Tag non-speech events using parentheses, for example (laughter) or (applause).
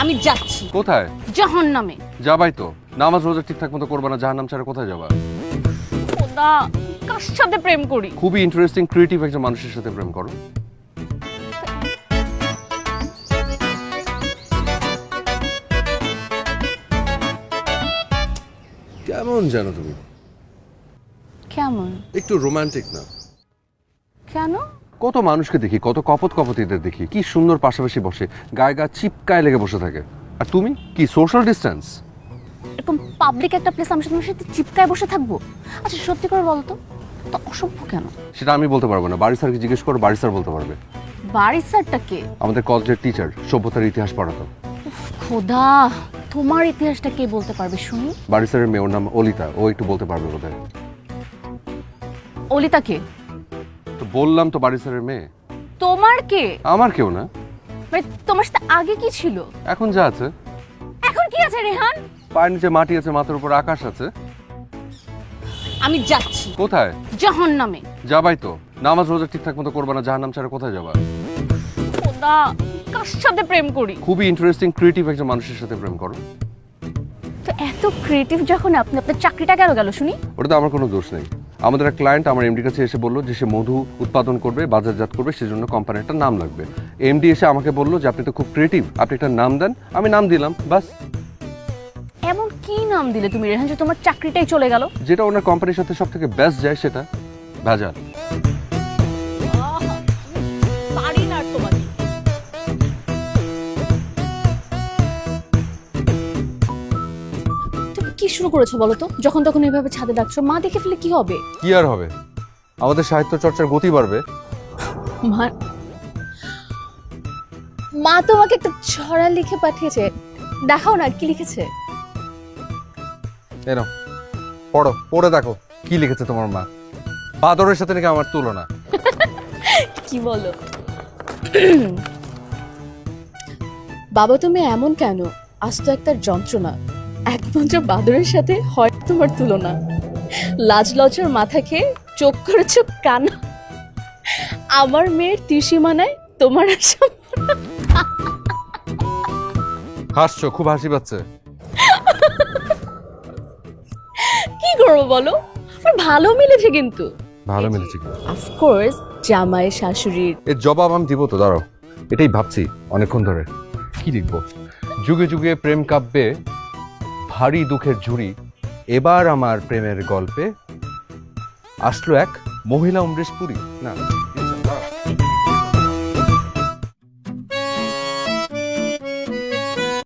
আমি যাচ্ছি। কোথায়? জাহান নামে যাবাই তো। নামাজ রোজা ঠিকঠাক মতো করবা না জাহান্নাম ছাড়া কোথায় যাবা? খোদা কার সাথে প্রেম করি? খুবই ইন্টারেস্টিং ক্রিয়েটিভ একজন মানুষের সাথে প্রেম করো। কেমন জানো তুমি? কেমন? একটু রোমান্টিক না? কেন? কত মানুষকে দেখি কত কপত কপতিদের দেখি কি সুন্দর পাশাপাশি বসে গায়ে গা চিপকায় লেগে বসে থাকে। আর তুমি? কি সোশ্যাল ডিস্টেন্স এরকম পাবলিক একটা প্লেস আমি তোমার সাথে চিপকায় বসে থাকব? আচ্ছা সত্যি করে বলো তো অসভ্য কেন? সেটা আমি বলতে পারব না। বাড়ি স্যারকে জিজ্ঞেস করো বাড়ি স্যার বলতে পারবে। বাড়ির স্যারটা কে? আমাদের কলেজের টিচার সভ্যতার ইতিহাস পড়াতো। খোদা তোমার ইতিহাসটা কে বলতে পারবে শুনি? বাড়ি স্যারের মেয়ের নাম অলিতা ও একটু বলতে পারবে বোধহয়। অলিতা কে? তো বললাম তো বাড়ি স্যারের মেয়ে। তোমার কে? আমার কেউ না। মানে তোমার সাথে আগে কি ছিল? এখন যা আছে। এখন কি আছে রেহান? পায়ের নিচে মাটি আছে মাথার উপর আকাশ আছে। আমি যাচ্ছি। কোথায়? জাহান নামে যাবাই তো। নামাজ রোজা ঠিকঠাক মতো করবা না জাহান্নাম ছাড়া কোথায় যাবা? খোদা কার সাথে প্রেম করি? খুবই ইন্টারেস্টিং ক্রিয়েটিভ একজন মানুষের সাথে প্রেম করো। তো এত ক্রিয়েটিভ যখন আপনি আপনার চাকরিটা গেল গেল শুনি? ওটা তো আমার কোনো দোষ নেই। আমাদের এক ক্লায়েন্ট আমার এমডির কাছে এসে বলল যে সে মধু উৎপাদন করবে বাজারজাত করবে সেজন্য কোম্পানির একটা নাম লাগবে। এমডি এসে আমাকে বলল যে আপনি তো খুব ক্রিয়েটিভ আপনি একটা নাম দেন আমি নাম দিলাম বাস। এমন কি নাম দিলে তুমি রেহান যে তোমার চাকরিটাই চলে গেল? যেটা ওনার কোম্পানির সাথে সব থেকে বেস্ট যায় সেটা ভেজাল। কি শুরু করেছ বলো তো? যখন তখন এভাবে ছাদে ডাকছো মা দেখে ফেলে কি হবে? কি আর হবে? আমাদের সাহিত্য চর্চার গতি বাড়বে। মা মা তোমাকে একটা ছড়া লিখে পাঠিয়েছে। দেখাও না কি লিখেছে? এনো পড়ো পড়ে দেখো কি লিখেছে তোমার মা। বাদরের সাথে নাকি আমার তুলনা। (laughs) কি বলো? বাবা তুমি এমন কেন? আজ তো একটা যন্ত্রণা। একমাত্র বাদরের সাথে হয় তোমার তুলনা। লাজ লজ্জার মাথা খেয়ে চোখ করেছ কানা। আমার মেয়ের ত্রিসীমানায় তোমার আশা হাসছো খুব হাসি পাচ্ছে। কি করব বলো? ভালো মিলেছে কিন্তু। ভালো মিলেছে অফকোর্স জামাই শাশুড়ির এর জবাব আমি দিব তো দাঁড়াও। এটাই ভাবছি অনেকক্ষণ ধরে। কি লিখব? যুগে যুগে প্রেম কাব্যে ভারী দুঃখের ঝুড়ি এবার আমার প্রেমের গল্পে আসলো এক মহিলা অমরেশ পুরী। না